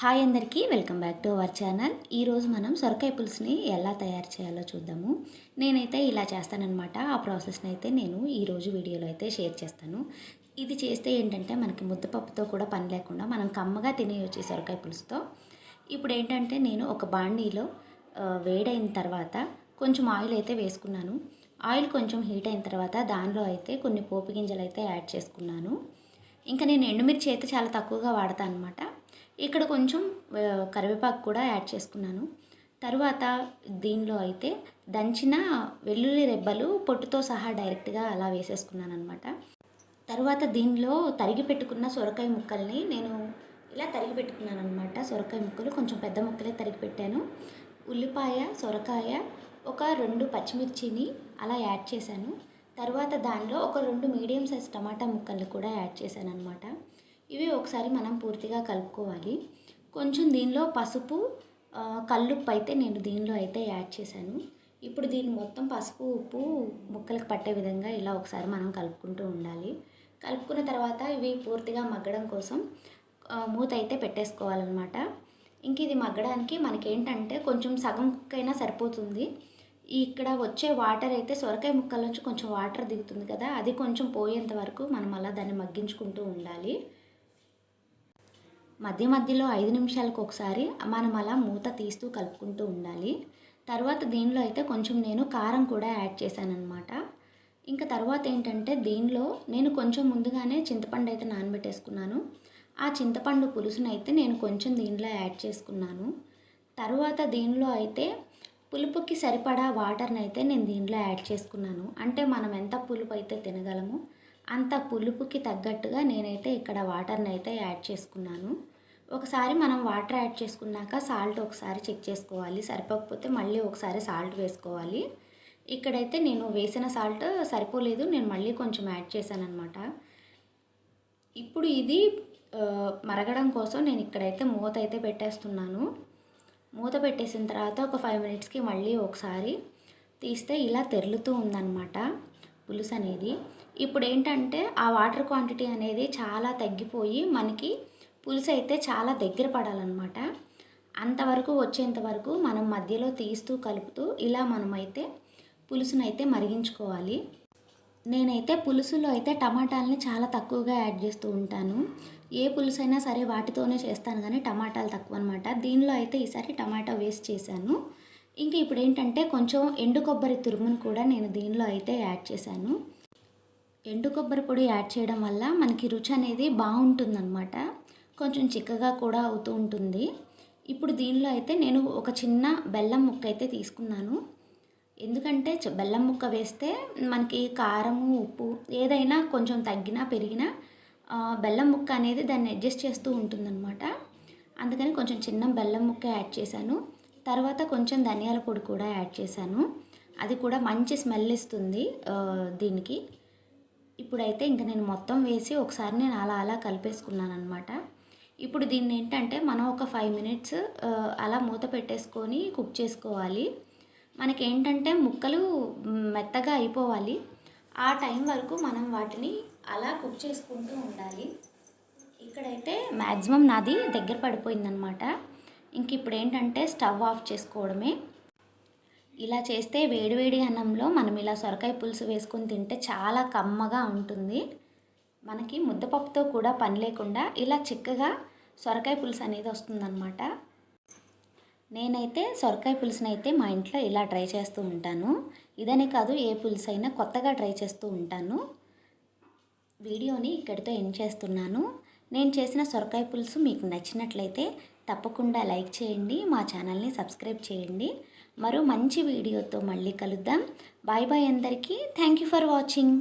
Hi అందరికీ welcome back to our channel. ఈరోజు మనం సొరకాయ పులుసుని ఎలా తయారు చేయాలో చూద్దాము. నేనైతే ఇలా చేస్తానన్నమాట. ఆ ప్రాసెస్ని అయితే నేను ఈరోజు వీడియోలో అయితే షేర్ చేస్తాను. ఇది చేస్తే ఏంటంటే మనకి ముద్దపప్పుతో కూడా పని లేకుండా మనం కమ్మగా తినేయొచ్చు సొరకాయ పులుసుతో. ఇప్పుడు ఏంటంటే నేను ఒక బాండీలో వేడైన తర్వాత కొంచెం ఆయిల్ అయితే వేసుకున్నాను. ఆయిల్ కొంచెం హీట్ అయిన తర్వాత దానిలో అయితే కొన్ని పోపు గింజలు అయితే యాడ్ చేసుకున్నాను. ఇంకా నేను ఎండుమిర్చి అయితే చాలా తక్కువగా వాడతాను అనమాట ఇక్కడ కొంచెం కరివేపాకు కూడా యాడ్ చేసుకున్నాను. తర్వాత దీనిలో అయితే దంచిన వెల్లుల్లి రెబ్బలు పొట్టుతో సహా డైరెక్ట్గా అలా వేసేసుకున్నాను అనమాట తర్వాత దీనిలో తరిగి పెట్టుకున్న సొరకాయ ముక్కల్ని నేను ఇలా తరిగి పెట్టుకున్నాను అనమాట సొరకాయ ముక్కలు కొంచెం పెద్ద ముక్కలే తరిగి పెట్టాను. ఉల్లిపాయ సొరకాయ ఒక రెండు పచ్చిమిర్చిని అలా యాడ్ చేశాను. తర్వాత దానిలో ఒక రెండు మీడియం సైజ్ టమాటా ముక్కలు కూడా యాడ్ చేశాను అనమాట ఒకసారి మనం పూర్తిగా కలుపుకోవాలి. కొంచెం దీనిలో పసుపు కల్లుప్పు అయితే నేను దీనిలో అయితే యాడ్ చేశాను. ఇప్పుడు దీన్ని మొత్తం పసుపు ఉప్పు ముక్కలకు పట్టే విధంగా ఇలా ఒకసారి మనం కలుపుకుంటూ ఉండాలి. కలుపుకున్న తర్వాత ఇవి పూర్తిగా మగ్గడం కోసం మూత అయితే పెట్టేసుకోవాలన్నమాట. ఇంక ఇది మగ్గడానికి మనకేంటంటే కొంచెం సగం కుక్ అయినా సరిపోతుంది. ఇక్కడ వచ్చే వాటర్ అయితే సొరకాయ ముక్కల నుంచి కొంచెం వాటర్ దిగుతుంది కదా అది కొంచెం పోయేంత వరకు మనం అలా దాన్ని మగ్గించుకుంటూ ఉండాలి. మధ్య మధ్యలో ఐదు నిమిషాలకు ఒకసారి మనం అలా మూత తీస్తూ కలుపుకుంటూ ఉండాలి. తర్వాత దీనిలో అయితే కొంచెం నేను కారం కూడా యాడ్ చేశానన్నమాట. ఇంకా తర్వాత ఏంటంటే దీనిలో నేను కొంచెం ముందుగానే చింతపండు అయితే నానబెట్టేసుకున్నాను. ఆ చింతపండు పులుసును అయితే నేను కొంచెం దీనిలో యాడ్ చేసుకున్నాను. తర్వాత దీనిలో అయితే పులుపుకి సరిపడా వాటర్ని అయితే నేను దీనిలో యాడ్ చేసుకున్నాను. అంటే మనం ఎంత పులుపు అయితే తినగలమో అంత పులుపుకి తగ్గట్టుగా నేనైతే ఇక్కడ వాటర్ని అయితే యాడ్ చేసుకున్నాను. ఒకసారి మనం వాటర్ యాడ్ చేసుకున్నాక సాల్ట్ ఒకసారి చెక్ చేసుకోవాలి. సరిపోకపోతే మళ్ళీ ఒకసారి సాల్ట్ వేసుకోవాలి. ఇక్కడైతే నేను వేసిన సాల్ట్ సరిపోలేదు. నేను మళ్ళీ కొంచెం యాడ్ చేశాను అనమాట ఇప్పుడు ఇది మరగడం కోసం నేను ఇక్కడైతే మూత అయితే పెట్టేస్తున్నాను. మూత పెట్టేసిన తర్వాత ఒక ఫైవ్ మినిట్స్కి మళ్ళీ ఒకసారి తీస్తే ఇలా తెరులుతూ ఉందన్నమాట. పులుసు అనేది. ఇప్పుడు ఏంటంటే ఆ వాటర్ క్వాంటిటీ అనేది చాలా తగ్గిపోయి మనకి పులుసు అయితే చాలా దగ్గర పడాలన్నమాట. అంతవరకు వచ్చేంత వరకు మనం మధ్యలో తీస్తూ కలుపుతూ ఇలా మనమైతే పులుసునైతే మరిగించుకోవాలి. నేనైతే పులుసులో అయితే టమాటాలని చాలా తక్కువగా యాడ్ చేస్తూ ఉంటాను. ఏ పులుసు అయినా సరే వాటితోనే చేస్తాను కానీ టమాటాలు తక్కువ అనమాట దీనిలో అయితే ఈసారి టమాటా వేస్ట్ చేశాను. ఇంకా ఇప్పుడు ఏంటంటే కొంచెం ఎండు కొబ్బరి తురుమును కూడా నేను దీనిలో అయితే యాడ్ చేశాను. ఎండు కొబ్బరి పొడి యాడ్ చేయడం వల్ల మనకి రుచి అనేది బాగుంటుందన్నమాట. కొంచెం చిక్కగా కూడా అవుతూ ఉంటుంది. ఇప్పుడు దీనిలో అయితే నేను ఒక చిన్న బెల్లం ముక్క అయితే తీసుకున్నాను. ఎందుకంటే బెల్లం ముక్క వేస్తే మనకి కారము ఉప్పు ఏదైనా కొంచెం తగ్గినా పెరిగినా బెల్లం ముక్క అనేది దాన్ని అడ్జస్ట్ చేస్తూ ఉంటుందన్నమాట. అందుకని కొంచెం చిన్న బెల్లం ముక్క యాడ్ చేశాను. తర్వాత కొంచెం ధనియాల పొడి కూడా యాడ్ చేశాను. అది కూడా మంచి స్మెల్ ఇస్తుంది దీనికి. ఇప్పుడైతే ఇంకా నేను మొత్తం వేసి ఒకసారి నేను అలా అలా కలిపేసుకున్నాను అనమాట ఇప్పుడు దీన్ని ఏంటంటే మనం ఒక ఫైవ్ మినిట్స్ అలా మూత పెట్టేసుకొని కుక్ చేసుకోవాలి. మనకి ఏంటంటే ముక్కలు మెత్తగా అయిపోవాలి. ఆ టైం వరకు మనం వాటిని అలా కుక్ చేసుకుంటూ ఉండాలి. ఇక్కడైతే మ్యాక్సిమం నాది దగ్గర పడిపోయిందనమాట ఇంక ఇప్పుడు ఏంటంటే స్టవ్ ఆఫ్ చేసుకోవడమే. ఇలా చేస్తే వేడివేడి అన్నంలో మనం ఇలా సొరకాయ పులుసు వేసుకొని తింటే చాలా కమ్మగా ఉంటుంది. మనకి ముద్దపప్పుతో కూడా పని లేకుండా ఇలా చిక్కగా సొరకాయ పులుసు అనేది వస్తుందన్నమాట. నేనైతే సొరకాయ పులుసునైతే మా ఇంట్లో ఇలా ట్రై చేస్తూ ఉంటాను. ఇదనే కాదు ఏ పులుసు అయినా కొత్తగా ట్రై చేస్తూ ఉంటాను. వీడియోని ఇక్కడితో ఎండ్ చేస్తున్నాను. నేను చేసిన సొరకాయ పులుసు మీకు నచ్చినట్లయితే తప్పకుండా లైక్ చేయండి మా ఛానల్ని సబ్స్క్రైబ్ చేయండి. మరో మంచి వీడియోతో మళ్ళీ కలుద్దాం. బాయ్ బాయ్ అందరికీ. Thank you for watching.